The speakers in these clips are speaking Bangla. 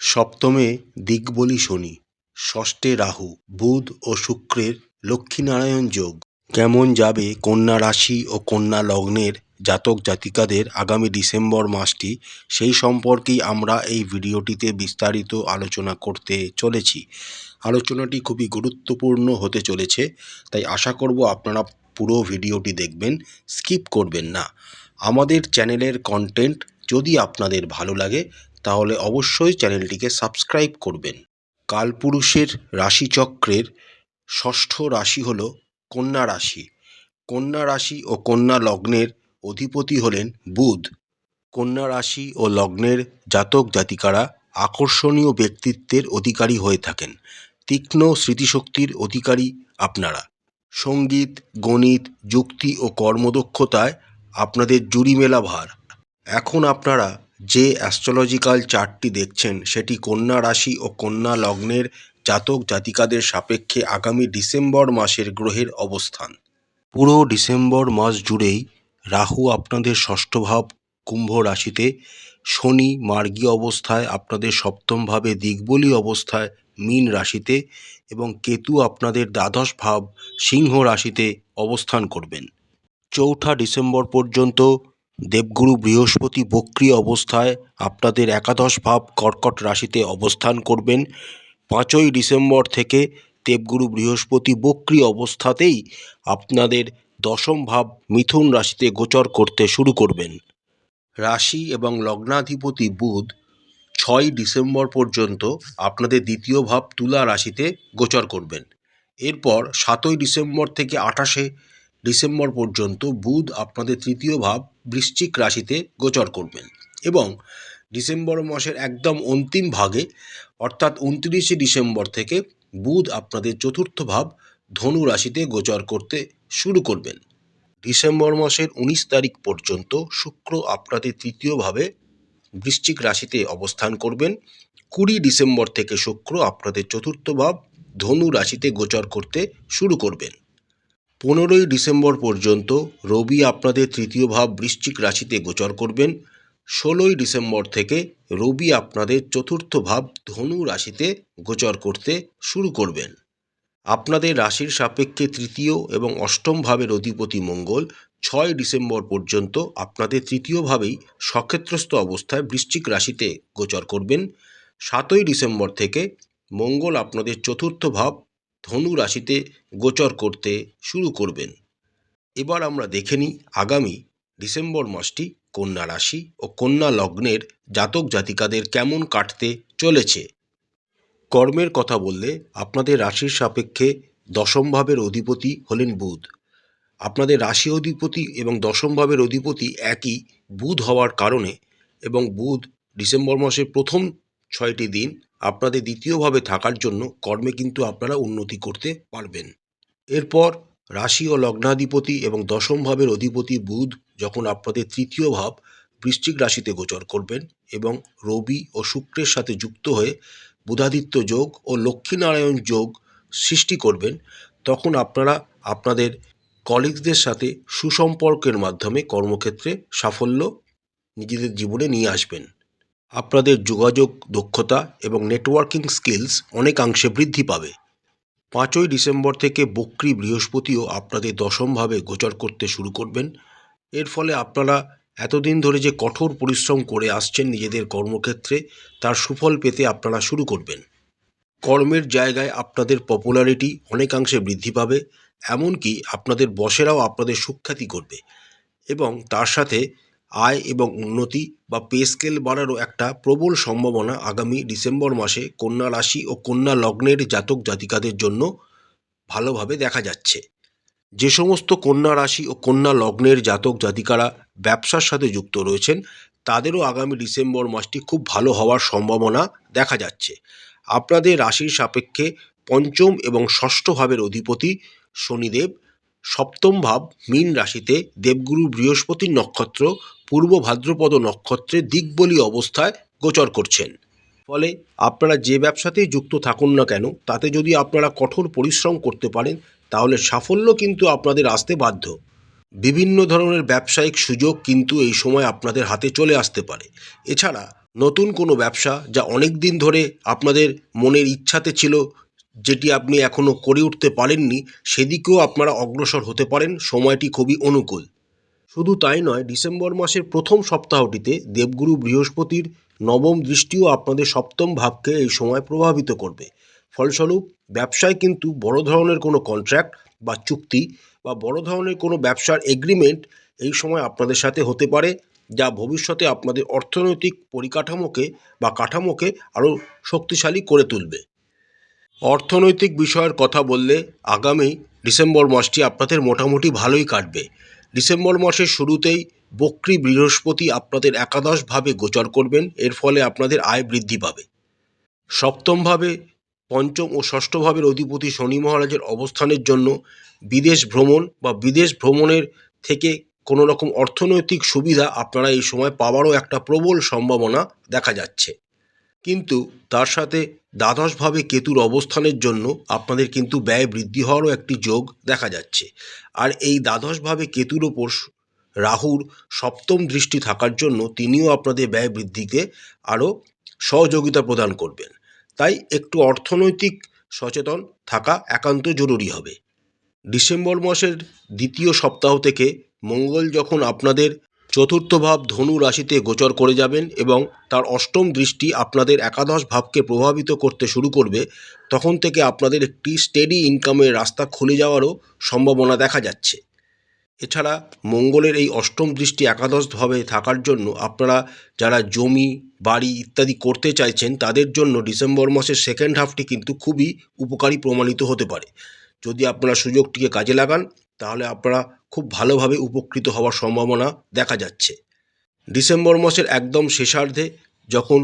সপ্তমে দিকবলি শনি, ষষ্ঠে রাহু, বুধ ও শুক্রের লক্ষ্মীনারায়ণ যোগ। কেমন যাবে কন্যা রাশি ও কন্যা লগ্নের জাতক জাতিকাদের আগামী ডিসেম্বর মাসটি, সেই সম্পর্কেই আমরা এই ভিডিওটিতে বিস্তারিত আলোচনা করতে চলেছি। আলোচনাটি খুবই গুরুত্বপূর্ণ হতে চলেছে, তাই আশা করব আপনারা পুরো ভিডিওটি দেখবেন, স্কিপ করবেন না। আমাদের চ্যানেলের কন্টেন্ট যদি আপনাদের ভালো লাগে তাহলে অবশ্যই চ্যানেলটিকে সাবস্ক্রাইব করবেন। কালপুরুষের রাশিচক্রের ষষ্ঠ রাশি হল কন্যা রাশি। কন্যা রাশি ও কন্যা লগ্নের অধিপতি হলেন বুধ। কন্যা রাশি ও লগ্নের জাতক জাতিকারা আকর্ষণীয় ব্যক্তিত্বের অধিকারী হয়ে থাকেন। তীক্ষ্ণ স্মৃতিশক্তির অধিকারী আপনারা। সংগীত, গণিত, যুক্তি ও কর্মদক্ষতায় আপনাদের জুড়ি মেলা ভার। এখন আপনারা যে অ্যাস্ট্রোলজিক্যাল চার্টটি দেখছেন, সেটি কন্যা রাশি ও কন্যা লগ্নের জাতক জাতিকাদের সাপেক্ষে আগামী ডিসেম্বর মাসের গ্রহের অবস্থান। পুরো ডিসেম্বর মাস জুড়েই রাহু আপনাদের ষষ্ঠ ভাব কুম্ভ রাশিতে, শনি মার্গী অবস্থায় আপনাদের সপ্তম ভাবে দিকবলি অবস্থায় মীন রাশিতে এবং কেতু আপনাদের দ্বাদশ ভাব সিংহ রাশিতে অবস্থান করবেন। চৌঠা ডিসেম্বর পর্যন্ত দেবগুরু বৃহস্পতি বক্রী অবস্থায় আপনাদের একাদশ ভাব কর্কট রাশিতে অবস্থান করবেন। পাঁচই ডিসেম্বর থেকে দেবগুরু বৃহস্পতি বক্রী অবস্থাতেই আপনাদের দশম ভাব মিথুন রাশিতে গোচর করতে শুরু করবেন। রাশি এবং লগ্নাধিপতি বুধ ছয় ডিসেম্বর পর্যন্ত আপনাদের দ্বিতীয় ভাব তুলা রাশিতে গোচর করবেন। এরপর সাতই ডিসেম্বর থেকে আঠাশে ডিসেম্বর পর্যন্ত বুধ আপনাদের তৃতীয় ভাব বৃশ্চিক রাশিতে গোচর করবেন এবং ডিসেম্বর মাসের একদম অন্তিম ভাগে, অর্থাৎ উনত্রিশে ডিসেম্বর থেকে বুধ আপনাদের চতুর্থ ভাব ধনু রাশিতে গোচর করতে শুরু করবেন। ডিসেম্বর মাসের উনিশ তারিখ পর্যন্ত শুক্র আপনাদের তৃতীয়ভাবে বৃশ্চিক রাশিতে অবস্থান করবেন। কুড়ি ডিসেম্বর থেকে শুক্র আপনাদের চতুর্থ ভাব ধনু রাশিতে গোচর করতে শুরু করবেন। পনেরোই ডিসেম্বর পর্যন্ত রবি আপনাদের তৃতীয় ভাব বৃশ্চিক রাশিতে গোচর করবেন। ষোলোই ডিসেম্বর থেকে রবি আপনাদের চতুর্থ ভাব ধনু রাশিতে গোচর করতে শুরু করবেন। আপনাদের রাশির সাপেক্ষে তৃতীয় এবং অষ্টম ভাবের অধিপতি মঙ্গল ছয় ডিসেম্বর পর্যন্ত আপনাদের তৃতীয়ভাবেই সক্ষেত্রস্থ অবস্থায় বৃশ্চিক রাশিতে গোচর করবেন। সাতই ডিসেম্বর থেকে মঙ্গল আপনাদের চতুর্থ ভাব ধনু রাশিতে গোচর করতে শুরু করবেন। এবার আমরা দেখে নিই আগামী ডিসেম্বর মাসটি কন্যা রাশি ও কন্যা লগ্নের জাতক জাতিকাদের কেমন কাটতে চলেছে। কর্মের কথা বললে আপনাদের রাশির সাপেক্ষে দশম ভাবের অধিপতি হলেন বুধ। আপনাদের রাশি অধিপতি এবং দশম ভাবের অধিপতি একই বুধ হওয়ার কারণে এবং বুধ ডিসেম্বর মাসের প্রথম ছয়টি দিন আপনাদের দ্বিতীয়ভাবে থাকার জন্য কর্মে কিন্তু আপনারা উন্নতি করতে পারবেন। এরপর রাশি ও লগ্নাধিপতি এবং দশম ভাবের অধিপতি বুধ যখন আপনাদের তৃতীয় ভাব বৃশ্চিক রাশিতে গোচর করবেন এবং রবি ও শুক্রের সাথে যুক্ত হয়ে বুধাদিত্য যোগ ও লক্ষ্মীনারায়ণ যোগ সৃষ্টি করবেন, তখন আপনারা আপনাদের কলিগসদের সাথে সুসম্পর্কের মাধ্যমে কর্মক্ষেত্রে সাফল্য নিজেদের জীবনে নিয়ে আসবেন। আপনাদের যোগাযোগ, দক্ষতা এবং নেটওয়ার্কিং স্কিলস অনেকাংশে বৃদ্ধি পাবে। পাঁচই ডিসেম্বর থেকে বক্রী বৃহস্পতিও আপনাদের দশমভাবে গোচর করতে শুরু করবেন। এর ফলে আপনারা এতদিন ধরে যে কঠোর পরিশ্রম করে আসছেন নিজেদের কর্মক্ষেত্রে, তার সুফল পেতে আপনারা শুরু করবেন। কর্মের জায়গায় আপনাদের পপুলারিটি অনেকাংশে বৃদ্ধি পাবে, এমনকি আপনাদের বসেরাও আপনাদের সুখ্যাতি করবে এবং তার সাথে আয় এবং উন্নতি বা পে স্কেল বাড়ারও একটা প্রবল সম্ভাবনা আগামী ডিসেম্বর মাসে কন্যা রাশি ও কন্যা লগ্নের জাতক জাতিকাদের জন্য ভালোভাবে দেখা যাচ্ছে। যে সমস্ত কন্যা রাশি ও কন্যা লগ্নের জাতক জাতিকারা ব্যবসার সাথে যুক্ত রয়েছেন, তাদেরও আগামী ডিসেম্বর মাসটি খুব ভালো হওয়ার সম্ভাবনা দেখা যাচ্ছে। আপনাদের রাশির সাপেক্ষে পঞ্চম এবং ষষ্ঠ ভাবের অধিপতি শনিদেব, সপ্তম ভাব মীন রাশিতে দেবগুরু বৃহস্পতির নক্ষত্র পূর্ব ভাদ্রপদ নক্ষত্রে দিকবলি অবস্থায় গোচর করছেন। ফলে আপনারা যে ব্যবসাতেই যুক্ত থাকুন না কেন, তাতে যদি আপনারা কঠোর পরিশ্রম করতে পারেন, তাহলে সাফল্য কিন্তু আপনাদের আসতে বাধ্য। বিভিন্ন ধরনের ব্যবসায়িক সুযোগ কিন্তু এই সময় আপনাদের হাতে চলে আসতে পারে। এছাড়া নতুন কোনো ব্যবসা যা অনেক দিন ধরে আপনাদের মনের ইচ্ছাতে ছিল, যেটি আপনি এখনও করে উঠতে পারেননি, সেদিকেও আপনারা অগ্রসর হতে পারেন। সময়টি খুবই অনুকূল। শুধু তাই নয়, ডিসেম্বর মাসের প্রথম সপ্তাহটিতে দেবগুরু বৃহস্পতির নবম দৃষ্টিও আপনাদের সপ্তম ভাবকে এই সময় প্রভাবিত করবে। ফলস্বরূপ, ব্যবসায় কিন্তু বড় ধরনের কোনো কন্ট্রাক্ট বা চুক্তি বা বড় ধরনের কোনো ব্যবসার এগ্রিমেন্ট এই সময় আপনাদের সাথে হতে পারে, যা ভবিষ্যতে আপনাদের অর্থনৈতিক পরিকাঠামোকে বা কাঠামোকে আরও শক্তিশালী করে তুলবে। অর্থনৈতিক বিষয়ের কথা বললে আগামী ডিসেম্বর মাসটি আপনাদের মোটামুটি ভালোই কাটবে। ডিসেম্বর মাসের শুরুতেই বক্রী বৃহস্পতি আপনাদের একাদশভাবে গোচর করবেন, এর ফলে আপনাদের আয় বৃদ্ধি পাবে। সপ্তমভাবে, পঞ্চম ও ষষ্ঠভাবের অধিপতি শনি মহারাজের অবস্থানের জন্য বিদেশ ভ্রমণ বা বিদেশ ভ্রমণের থেকে কোনো রকম অর্থনৈতিক সুবিধা আপনারা এই সময় পাওয়ারও একটা প্রবল সম্ভাবনা দেখা যাচ্ছে। কিন্তু তার সাথে দ্বাদশভাবে কেতুর অবস্থানের জন্য আপনাদের কিন্তু ব্যয় বৃদ্ধি হওয়ারও একটি যোগ দেখা যাচ্ছে। আর এই দ্বাদশভাবে কেতুর ওপর রাহুর সপ্তম দৃষ্টি থাকার জন্য তিনিও আপনাদের ব্যয় বৃদ্ধিতে আরও সহযোগিতা প্রদান করবেন। তাই একটু অর্থনৈতিক সচেতন থাকা একান্ত জরুরি হবে। ডিসেম্বর মাসের দ্বিতীয় সপ্তাহ থেকে মঙ্গল যখন আপনাদের চতুর্থ ভাব ধনু রাশিতে গোচর করে যাবেন এবং তার অষ্টম দৃষ্টি আপনাদের একাদশ ভাবকে প্রভাবিত করতে শুরু করবে, তখন থেকে আপনাদের একটি স্টেডি ইনকামের রাস্তা খুলে যাওয়ারও সম্ভাবনা দেখা যাচ্ছে। এছাড়া মঙ্গলের এই অষ্টম দৃষ্টি একাদশভাবে থাকার জন্য আপনারা যারা জমি, বাড়ি ইত্যাদি করতে চাইছেন, তাদের জন্য ডিসেম্বর মাসের সেকেন্ড হাফটি কিন্তু খুবই উপকারী প্রমাণিত হতে পারে। যদি আপনারা সুযোগটিকে কাজে লাগান তাহলে আপনারা খুব ভালোভাবে উপকৃত হওয়ার সম্ভাবনা দেখা যাচ্ছে। ডিসেম্বর মাসের একদম শেষার্ধে যখন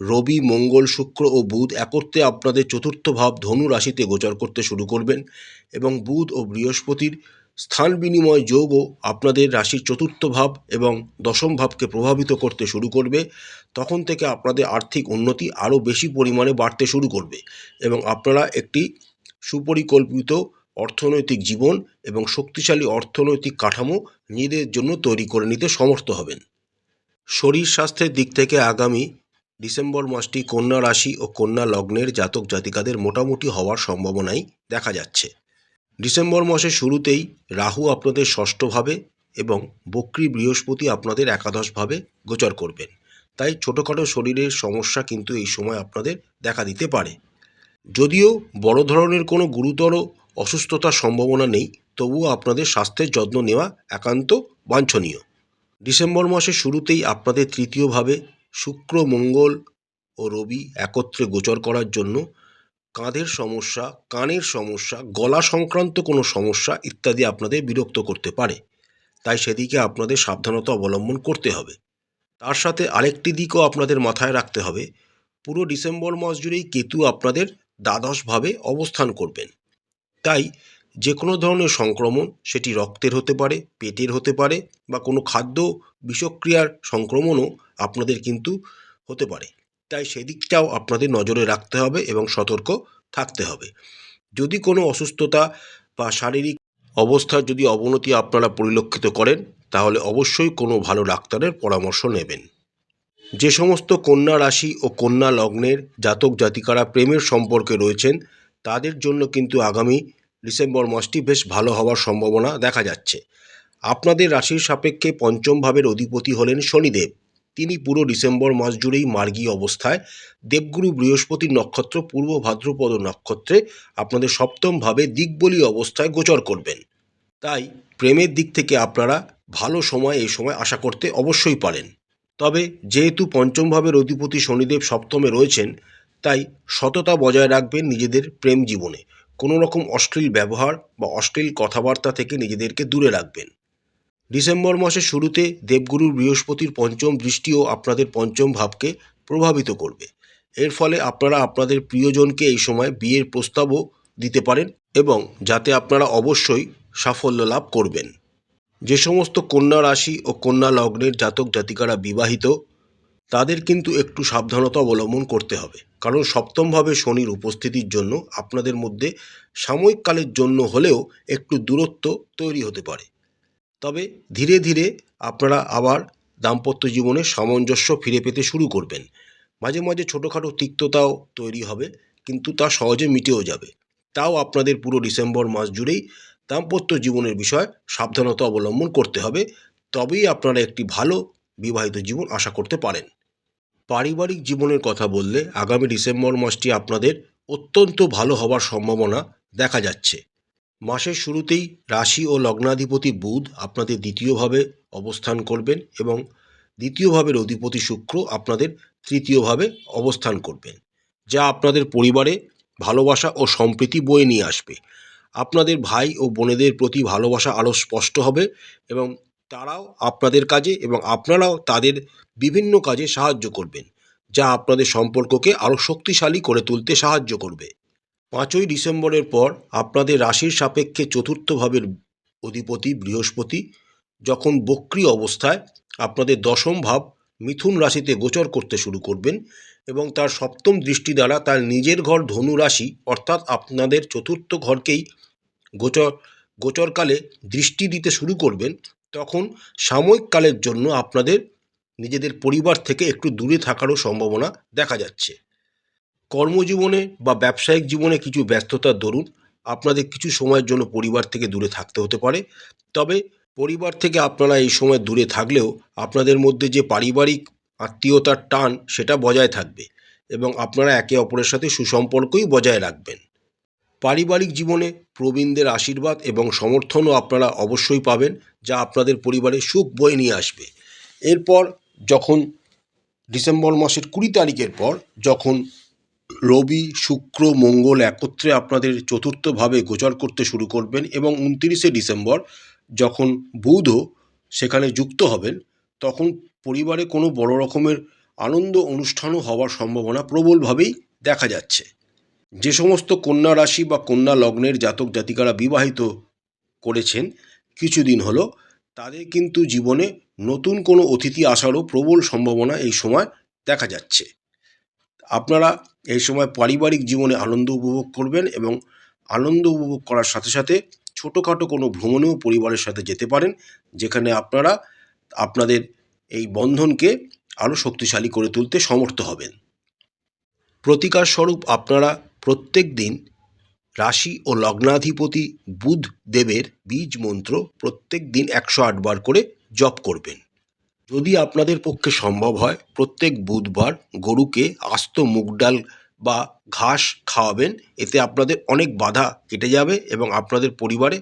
রবি, মঙ্গল, শুক্র ও বুধ একত্রে আপনাদের চতুর্থ ভাব ধনু রাশিতে গোচর করতে শুরু করবেন এবং বুধ ও বৃহস্পতির স্থান বিনিময় যোগও আপনাদের রাশির চতুর্থ ভাব এবং দশম ভাবকে প্রভাবিত করতে শুরু করবে। তখন থেকে আপনাদের আর্থিক উন্নতি আরও বেশি পরিমাণে বাড়তে শুরু করবে এবং আপনারা একটি সুপরিকল্পিত অর্থনৈতিক জীবন এবং শক্তিশালী অর্থনৈতিক কাঠামো নিজেদের জন্য তৈরি করে নিতে সমর্থ হবেন। শরীর স্বাস্থ্যের দিক থেকে আগামী ডিসেম্বর মাসটি কন্যা রাশি ও কন্যা লগ্নের জাতক জাতিকাদের মোটামুটি হওয়ার সম্ভাবনাই দেখা যাচ্ছে। ডিসেম্বর মাসের শুরুতেই রাহু আপনাদের ষষ্ঠভাবে এবং বক্রী বৃহস্পতি আপনাদের একাদশভাবে গোচর করবেন। তাই ছোটোখাটো শরীরের সমস্যা কিন্তু এই সময় আপনাদের দেখা দিতে পারে। যদিও বড় ধরনের কোনো গুরুতর অসুস্থতার সম্ভাবনা নেই, তবুও আপনাদের স্বাস্থ্যের যত্ন নেওয়া একান্ত বাঞ্ছনীয়। ডিসেম্বর মাসের শুরুতেই আপনাদের তৃতীয়ভাবে শুক্র, মঙ্গল ও রবি একত্রে গোচর করার জন্য কাঁধের সমস্যা, কানের সমস্যা, গলা সংক্রান্ত কোনো সমস্যা ইত্যাদি আপনাদের বিরক্ত করতে পারে। তাই সেদিকে আপনাদের সাবধানতা অবলম্বন করতে হবে। তার সাথে আরেকটি দিকও আপনাদের মাথায় রাখতে হবে। পুরো ডিসেম্বর মাস জুড়েই কেতু আপনাদের দ্বাদশভাবে অবস্থান করবেন। তাই যে কোনো ধরনের সংক্রমণ সেটি রক্তের হতে পারে, পেটের হতে পারে বা কোনো খাদ্য বিষক্রিয়ার সংক্রমণও আপনাদের কিন্তু হতে পারে। তাই সেদিকটাও আপনাদের নজরে রাখতে হবে এবং সতর্ক থাকতে হবে। যদি কোনো অসুস্থতা বা শারীরিক অবস্থার যদি অবনতি আপনারা পরিলক্ষিত করেন, তাহলে অবশ্যই কোনো ভালো ডাক্তারের পরামর্শ নেবেন। যে সমস্ত কন্যা রাশি ও কন্যা লগ্নের জাতক জাতিকারা প্রেমের সম্পর্কে রয়েছেন তাদের জন্য কিন্তু আগামী ডিসেম্বর মাসটি বেশ ভালো হওয়ার সম্ভাবনা দেখা যাচ্ছে। আপনাদের রাশির সাপেক্ষে পঞ্চম ভাবের অধিপতি হলেন শনিদেব। তিনি পুরো ডিসেম্বর মাস জুড়েই মার্গী অবস্থায় দেবগুরু বৃহস্পতির নক্ষত্র, পূর্ব ভাদ্রপদ নক্ষত্রে আপনাদের সপ্তমভাবে দিকবলি অবস্থায় গোচর করবেন। তাই প্রেমের দিক থেকে আপনারা ভালো সময় এই সময় আশা করতে অবশ্যই পারেন। তবে যেহেতু পঞ্চম ভাবের অধিপতি শনিদেব সপ্তমে রয়েছেন তাই সততা বজায় রাখবেন নিজেদের প্রেম জীবনে। কোনো রকম অশ্লীল ব্যবহার বা অশ্লীল কথাবার্তা থেকে নিজেদেরকে দূরে রাখবেন। ডিসেম্বর মাসের শুরুতে দেবগুরুর বৃহস্পতির পঞ্চম দৃষ্টিও আপনাদের পঞ্চম ভাবকে প্রভাবিত করবে। এর ফলে আপনারা আপনাদের প্রিয়জনকে এই সময় বিয়ের প্রস্তাবও দিতে পারেন এবং যাতে আপনারা অবশ্যই সাফল্য লাভ করবেন। যে সমস্ত কন্যা রাশি ও কন্যা লগ্নের জাতক জাতিকারা বিবাহিত তাদের কিন্তু একটু সাবধানতা অবলম্বন করতে হবে। কারণ সপ্তমভাবে শনির উপস্থিতির জন্য আপনাদের মধ্যে সাময়িক কালের জন্য হলেও একটু দূরত্ব তৈরি হতে পারে। তবে ধীরে ধীরে আপনারা আবার দাম্পত্য জীবনে সামঞ্জস্য ফিরে পেতে শুরু করবেন। মাঝে মাঝে ছোটোখাটো তিক্ততাও তৈরি হবে, কিন্তু তা সহজে মিটেও যাবে। তাও আপনাদের পুরো ডিসেম্বর মাস জুড়েই দাম্পত্য জীবনের বিষয়ে সাবধানতা অবলম্বন করতে হবে। তবেই আপনারা একটি ভালো বিবাহিত জীবন আশা করতে পারেন। পারিবারিক জীবনের কথা বললে আগামী ডিসেম্বর মাসটি আপনাদের অত্যন্ত ভালো হওয়ার সম্ভাবনা দেখা যাচ্ছে। মাসের শুরুতেই রাশি ও লগ্নাধিপতি বুধ আপনাদের দ্বিতীয়ভাবে অবস্থান করবেন এবং দ্বিতীয় ভাবের অধিপতি শুক্র আপনাদের তৃতীয়ভাবে অবস্থান করবেন, যা আপনাদের পরিবারে ভালোবাসা ও সম্প্রীতি বয়ে নিয়ে আসবে। আপনাদের ভাই ও বোনেদের প্রতি ভালোবাসা আরও স্পষ্ট হবে এবং তারাও আপনাদের কাজে এবং আপনারাও তাদের বিভিন্ন কাজে সাহায্য করবেন, যা আপনাদের সম্পর্ককে আরও শক্তিশালী করে তুলতে সাহায্য করবে। পাঁচই ডিসেম্বরের পর আপনাদের রাশির সাপেক্ষে চতুর্থ ভাবের অধিপতি বৃহস্পতি যখন বক্রি অবস্থায় আপনাদের দশম ভাব মিথুন রাশিতে গোচর করতে শুরু করবেন এবং তার সপ্তম দৃষ্টি দ্বারা তার নিজের ঘর ধনু রাশি অর্থাৎ আপনাদের চতুর্থ ঘরকেই গোচর, গোচরকালে দৃষ্টি দিতে শুরু করবেন তখন সাময়িক কালের জন্য আপনাদের নিজেদের পরিবার থেকে একটু দূরে থাকারও সম্ভাবনা দেখা যাচ্ছে। কর্মজীবনে বা ব্যবসায়িক জীবনে কিছু ব্যস্ততার দরুন আপনাদের কিছু সময়ের জন্য পরিবার থেকে দূরে থাকতে হতে পারে। তবে পরিবার থেকে আপনারা এই সময় দূরে থাকলেও আপনাদের মধ্যে যে পারিবারিক আত্মীয়তার টান সেটা বজায় থাকবে এবং আপনারা একে অপরের সাথে সুসম্পর্কই বজায় রাখবেন। পারিবারিক জীবনে প্রবীণদের আশীর্বাদ এবং সমর্থনও আপনারা অবশ্যই পাবেন, যা আপনাদের পরিবারে সুখ বয়ে নিয়ে আসবে। এরপর যখন ডিসেম্বর মাসের কুড়ি তারিখের পর যখন রবি, শুক্র, মঙ্গল একত্রে আপনাদের চতুর্থভাবে গোচর করতে শুরু করবেন এবং উনতিরিশে ডিসেম্বর যখন বুধও সেখানে যুক্ত হবেন, তখন পরিবারে কোনো বড় রকমের আনন্দ অনুষ্ঠানও হওয়ার সম্ভাবনা প্রবলভাবেই দেখা যাচ্ছে। যে সমস্ত কন্যা রাশি বা কন্যা লগ্নের জাতক জাতিকারা বিবাহিত করেছেন, কিছুদিন হলো, তাদের কিন্তু জীবনে নতুন কোনো অতিথি আসারও প্রবল সম্ভাবনা এই সময় দেখা যাচ্ছে। আপনারা এই সময় পারিবারিক জীবনে আনন্দ উপভোগ করবেন এবং আনন্দ উপভোগ করার সাথে সাথে ছোটোখাটো কোনো ভ্রমণেও পরিবারের সাথে যেতে পারেন, যেখানে আপনারা আপনাদের এই বন্ধনকে আরও শক্তিশালী করে তুলতে সমর্থ হবেন। প্রতিকার স্বরূপ আপনারা প্রত্যেক দিন রাশি ও লগ্নাধিপতি বুধ দেবের বীজ মন্ত্র প্রত্যেক দিন একশো আটবার করে জপ করবেন। যদি আপনাদের পক্ষে সম্ভব হয়, প্রত্যেক বুধবার গরুকে আস্ত মুগ ডাল বা ঘাস খাওয়াবেন। এতে আপনাদের অনেক বাধা কেটে যাবে এবং আপনাদের পরিবারে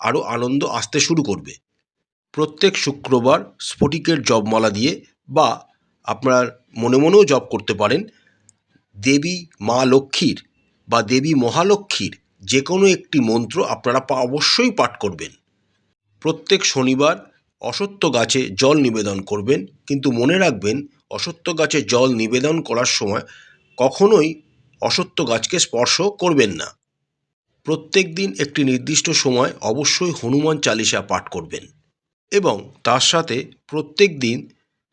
আরও আনন্দ আসতে শুরু করবে। প্রত্যেক শুক্রবার স্ফটিকের জপমালা দিয়ে বা আপনার মনে মনেও জপ করতে পারেন। দেবী মা লক্ষ্মীর বা দেবী মহালক্ষ্মীর যে কোনো একটি মন্ত্র আপনারা অবশ্যই পাঠ করবেন। প্রত্যেক শনিবার অসত্য গাছে জল নিবেদন করবেন, কিন্তু মনে রাখবেন অসত্য গাছে জল নিবেদন করার সময় কখনোই অসত্য গাছকে স্পর্শ করবেন না। প্রত্যেক দিন একটি নির্দিষ্ট সময় অবশ্যই হনুমান চালিসা পাঠ করবেন এবং তার সাথে প্রত্যেক দিন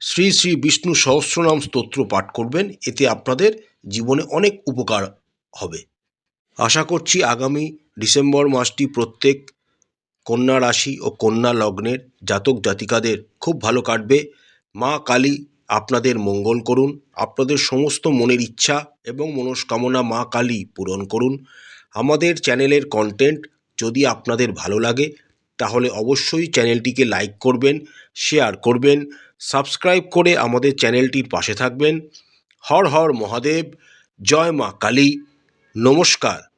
শ্রী শ্রী বিষ্ণু সহস্রনাম স্তোত্র পাঠ করবেন, এতে আপনাদের জীবনে অনেক উপকার আশা করছি আগামী ডিসেম্বর মাসটি প্রত্যেক কন্যা রাশি ও কন্যা লগ্নের জাতক জাতিকাদের খুব ভালো কাটবে। মা কালী আপনাদের মঙ্গল করুন, আপনাদের সমস্ত মনের ইচ্ছা এবং মনস্কামনা মা কালী পূরণ করুন। আমাদের চ্যানেলের কন্টেন্ট যদি আপনাদের ভালো লাগে, তাহলে অবশ্যই চ্যানেলটিকে লাইক করবেন শেয়ার করবেন সাবস্ক্রাইব করে আমাদের চ্যানেলটির পাশে থাকবেন। হর হর মহাদেব, জয় মা কালী। নমস্কার।